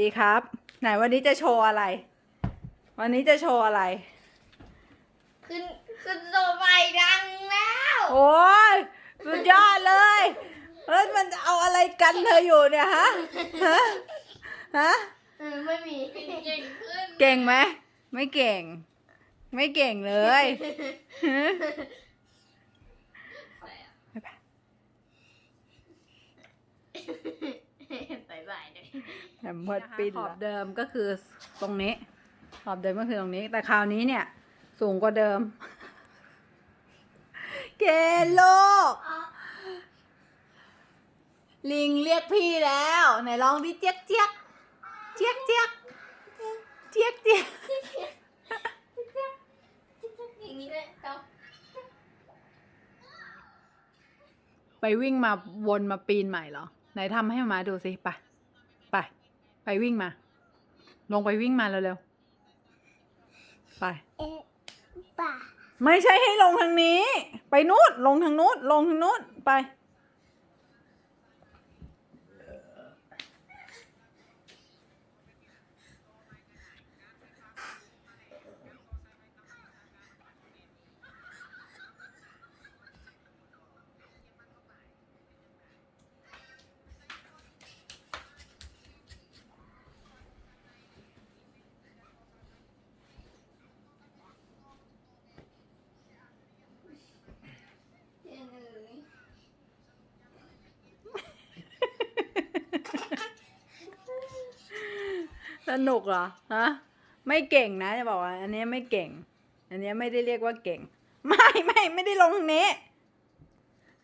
ดีครับ ไหนวันนี้จะโชว์อะไร วันนี้จะโชว์อะไร ขึ้นขึ้นโซฟาดังแล้วโอ้ยสุดยอดเลยแล้วมันเอาอะไรกันเธออยู่เนี่ยฮะฮะฮะเออไม่มีเก่งขึ้นเก่งไหมไม่เก่ง ไม่เก่งเลยฮะบ๊ายบาย บายบายเลยแหมเพิดปินขอบเดิมก็คือตรงนี้ ขอบเดิมก็คือตรงนี้ แต่คราวนี้เนี่ย สูงกว่าเดิม เกโลก ลิงเรียกพี่แล้ว ไหนลองดิเจี๊ยกเจี๊ยกเจี๊ยกเจี๊ยกเจี๊ยกเจี๊ยกอย่างนี้เลยต้องไปวิ่งมาวนมาปีนใหม่เหรอ ไหนทำให้มาดูสิไป ไป ไปวิ่งมา ลงไปวิ่งมาเร็วๆ ไป เอ๊ะป่า ไม่ใช่ให้ลงทางนี้ ไปนู้นลงทางนู้นลงทางนู้นไป สนุกเหรอฮะไม่เก่งนะจะบอกว่า อันนี้ไม่เก่ง อันนี้ไม่ได้เรียกว่าเก่ง ไม่ไม่ไม่ได้ลงนี้